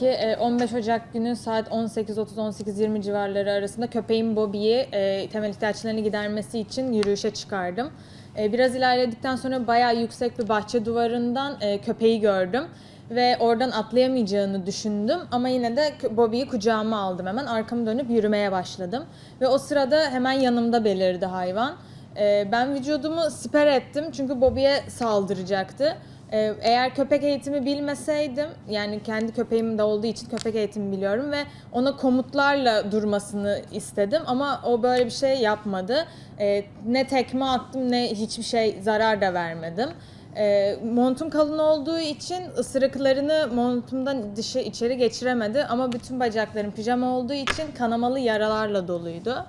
ki e, 15 Ocak günü saat 18.30-18.20 civarları arasında köpeğim Bobby'yi e, temel ihtiyaçlarını gidermesi için yürüyüşe çıkardım. E, Biraz ilerledikten sonra bayağı yüksek bir bahçe duvarından e, köpeği gördüm ve oradan atlayamayacağını düşündüm ama yine de Bobby'yi kucağıma aldım hemen arkamı dönüp yürümeye başladım ve o sırada hemen yanımda belirdi hayvan. E, Ben vücudumu siper ettim çünkü Bobby'ye saldıracaktı. Ee, Eğer köpek eğitimi bilmeseydim, yani kendi köpeğim de olduğu için köpek eğitimi biliyorum ve ona komutlarla durmasını istedim ama o böyle bir şey yapmadı. Ee, Ne tekme attım ne hiçbir şey zarar da vermedim. Ee, montum kalın olduğu için ısırıklarını montumdan dışı içeri geçiremedi ama bütün bacaklarım pijama olduğu için kanamalı yaralarla doluydu.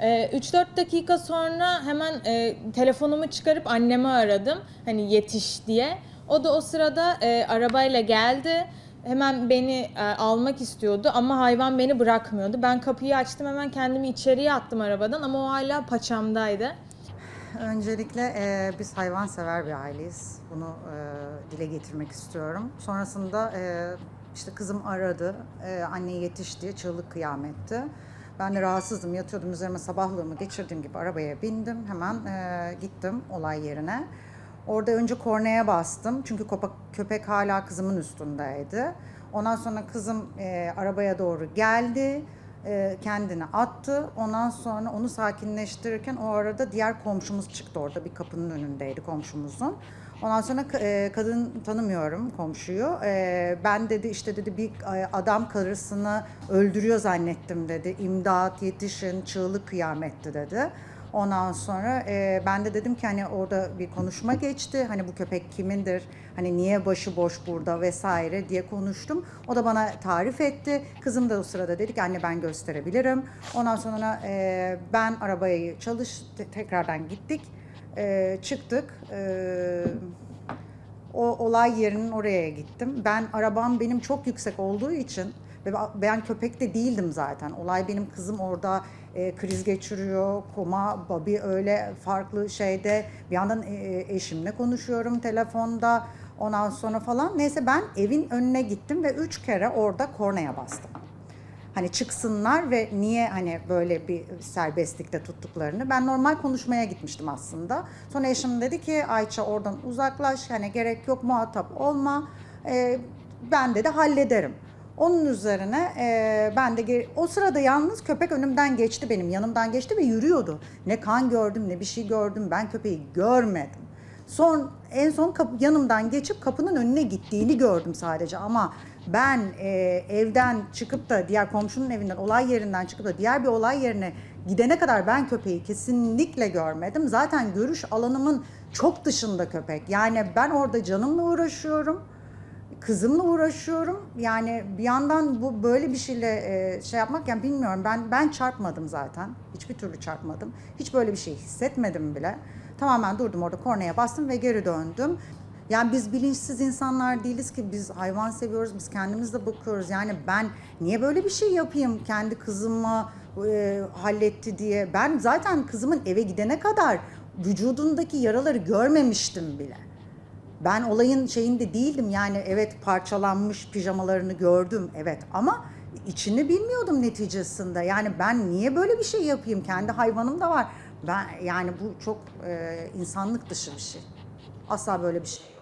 Ee, 3-4 dakika sonra hemen e, telefonumu çıkarıp annemi aradım. Hani yetiş diye. O da o sırada e, arabayla geldi. Hemen beni e, almak istiyordu ama hayvan beni bırakmıyordu. Ben kapıyı açtım hemen kendimi içeriye attım arabadan ama o hala paçamdaydı. Öncelikle e, biz hayvansever bir aileyiz. Bunu e, dile getirmek istiyorum. Sonrasında e, işte kızım aradı. E, anne yetiş diye çığlık kıyametti. Ben de rahatsızdım. Yatıyordum üzerime sabahlığımı geçirdiğim gibi arabaya bindim. Hemen e, gittim olay yerine. Orada önce kornaya bastım. Çünkü köpek, köpek hala kızımın üstündeydi. Ondan sonra kızım e, arabaya doğru geldi e, kendini attı. Ondan sonra onu sakinleştirirken o arada diğer komşumuz çıktı orada bir kapının önündeydi komşumuzun. Ondan sonra e, kadın tanımıyorum komşuyu. E, ben dedi işte dedi bir e, adam karısını öldürüyor zannettim dedi. İmdat yetişin çığlık kıyametti dedi. Ondan sonra e, ben de dedim ki hani orada bir konuşma geçti. Hani bu köpek kimindir? Hani niye başı boş burada vesaire diye konuştum. O da bana tarif etti. Kızım da o sırada dedi ki anne ben gösterebilirim. Ondan sonra e, ben arabayı çalış te- tekrardan gittik. E, çıktık. E, o olay yerinin oraya gittim. Ben arabam benim çok yüksek olduğu için ve ben köpek de değildim zaten. Olay benim kızım orada e, kriz geçiriyor, koma, babi öyle farklı şeyde. Bir yandan e, eşimle konuşuyorum telefonda. Ondan sonra falan. Neyse ben evin önüne gittim ve üç kere orada kornaya bastım hani çıksınlar ve niye hani böyle bir serbestlikte tuttuklarını. Ben normal konuşmaya gitmiştim aslında. Sonra eşim dedi ki Ayça oradan uzaklaş hani gerek yok muhatap olma. Ee, ben de de hallederim. Onun üzerine e, ben de o sırada yalnız köpek önümden geçti benim yanımdan geçti ve yürüyordu. Ne kan gördüm ne bir şey gördüm ben köpeği görmedim. Son en son kapı, yanımdan geçip kapının önüne gittiğini gördüm sadece ama ben e, evden çıkıp da diğer komşunun evinden olay yerinden çıkıp da diğer bir olay yerine gidene kadar ben köpeği kesinlikle görmedim. Zaten görüş alanımın çok dışında köpek. Yani ben orada canımla uğraşıyorum. Kızımla uğraşıyorum. Yani bir yandan bu böyle bir şeyle e, şey yapmak yani bilmiyorum. Ben ben çarpmadım zaten. Hiçbir türlü çarpmadım. Hiç böyle bir şey hissetmedim bile. Tamamen durdum orada kornaya bastım ve geri döndüm. Yani biz bilinçsiz insanlar değiliz ki biz hayvan seviyoruz, biz kendimiz de bakıyoruz. Yani ben niye böyle bir şey yapayım kendi kızıma e, halletti diye. Ben zaten kızımın eve gidene kadar vücudundaki yaraları görmemiştim bile. Ben olayın şeyinde değildim yani evet parçalanmış pijamalarını gördüm evet ama içini bilmiyordum neticesinde. Yani ben niye böyle bir şey yapayım? Kendi hayvanım da var. Ben yani bu çok e, insanlık dışı bir şey. Asla böyle bir şey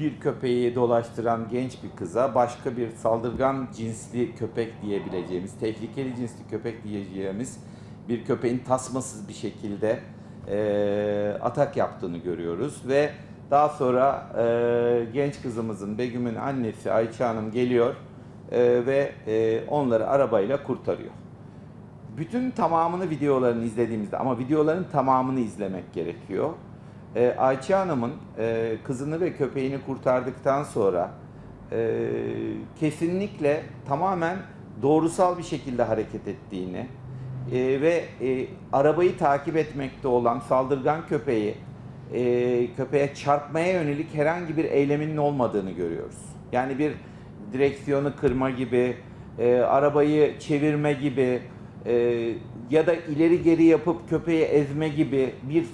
bir köpeği dolaştıran genç bir kıza başka bir saldırgan cinsli köpek diyebileceğimiz, tehlikeli cinsli köpek diyeceğimiz bir köpeğin tasmasız bir şekilde eee, atak yaptığını görüyoruz ve daha sonra eee, genç kızımızın Begüm'ün annesi Ayça Hanım geliyor eee, ve eee, onları arabayla kurtarıyor. Bütün tamamını videolarını izlediğimizde ama videoların tamamını izlemek gerekiyor. Ee, Ayça Hanım'ın e, kızını ve köpeğini kurtardıktan sonra e, kesinlikle tamamen doğrusal bir şekilde hareket ettiğini e, ve e, arabayı takip etmekte olan saldırgan köpeği e, köpeğe çarpmaya yönelik herhangi bir eyleminin olmadığını görüyoruz. Yani bir direksiyonu kırma gibi, e, arabayı çevirme gibi e, ya da ileri geri yapıp köpeği ezme gibi bir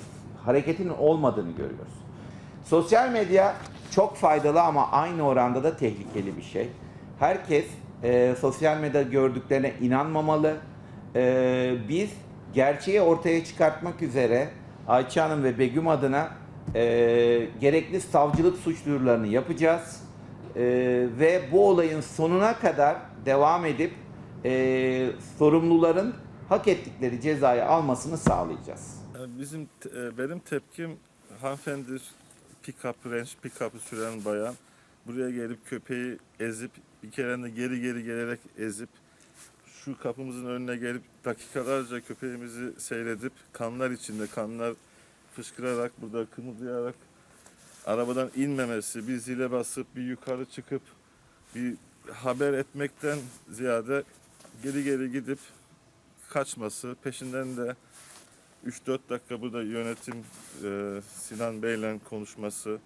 hareketin olmadığını görüyoruz. Sosyal medya çok faydalı ama aynı oranda da tehlikeli bir şey. Herkes e, sosyal medya gördüklerine inanmamalı. E, biz gerçeği ortaya çıkartmak üzere Ayça Hanım ve Begüm adına e, gerekli savcılık suç duyurularını yapacağız. E, ve bu olayın sonuna kadar devam edip e, sorumluların hak ettikleri cezayı almasını sağlayacağız. Bizim e, benim tepkim hanımefendi pick-up range pick-up'ı süren bayan buraya gelip köpeği ezip bir kere de geri geri gelerek ezip şu kapımızın önüne gelip dakikalarca köpeğimizi seyredip kanlar içinde kanlar fışkırarak burada kımıldayarak arabadan inmemesi, bir zile basıp bir yukarı çıkıp bir haber etmekten ziyade geri geri gidip kaçması, peşinden de 3-4 dakika burada yönetim e, Sinan Bey'le konuşması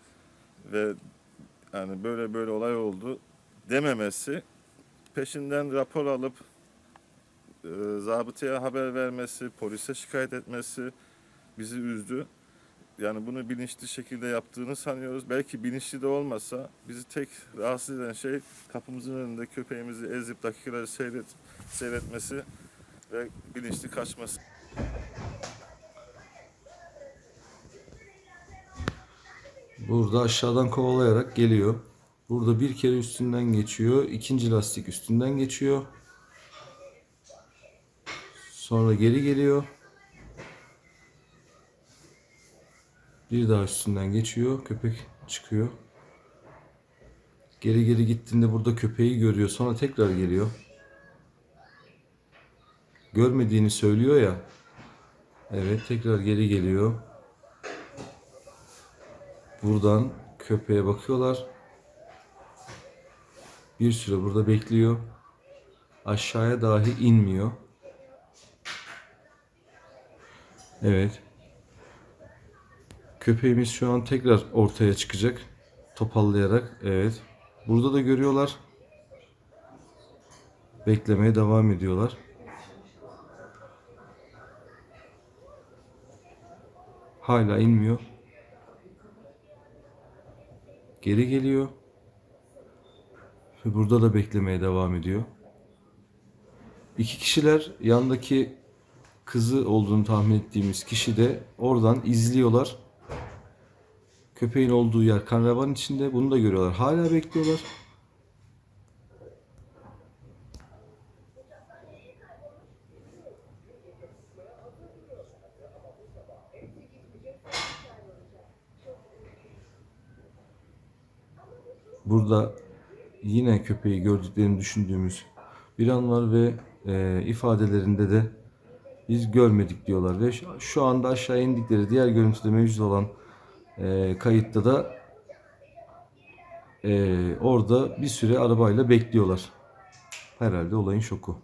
ve yani böyle böyle olay oldu dememesi, peşinden rapor alıp e, zabıtaya haber vermesi, polise şikayet etmesi bizi üzdü. Yani bunu bilinçli şekilde yaptığını sanıyoruz. Belki bilinçli de olmasa bizi tek rahatsız eden şey kapımızın önünde köpeğimizi ezip dakikaları seyret, seyretmesi ve bilinçli kaçması. Burada aşağıdan kovalayarak geliyor. Burada bir kere üstünden geçiyor. ikinci lastik üstünden geçiyor. Sonra geri geliyor. Bir daha üstünden geçiyor. Köpek çıkıyor. Geri geri gittiğinde burada köpeği görüyor. Sonra tekrar geliyor. Görmediğini söylüyor ya. Evet tekrar geri geliyor. Buradan köpeğe bakıyorlar. Bir süre burada bekliyor. Aşağıya dahi inmiyor. Evet. Köpeğimiz şu an tekrar ortaya çıkacak. Topallayarak. Evet. Burada da görüyorlar. Beklemeye devam ediyorlar. Hala inmiyor. Geri geliyor. Ve burada da beklemeye devam ediyor. İki kişiler yandaki kızı olduğunu tahmin ettiğimiz kişi de oradan izliyorlar. Köpeğin olduğu yer kan revan içinde. Bunu da görüyorlar. Hala bekliyorlar. Burada yine köpeği gördüklerini düşündüğümüz bir an var ve e, ifadelerinde de biz görmedik diyorlar ve şu- anda aşağı indikleri diğer görüntüde mevcut olan e, kayıtta da e, orada bir süre arabayla bekliyorlar. Herhalde olayın şoku.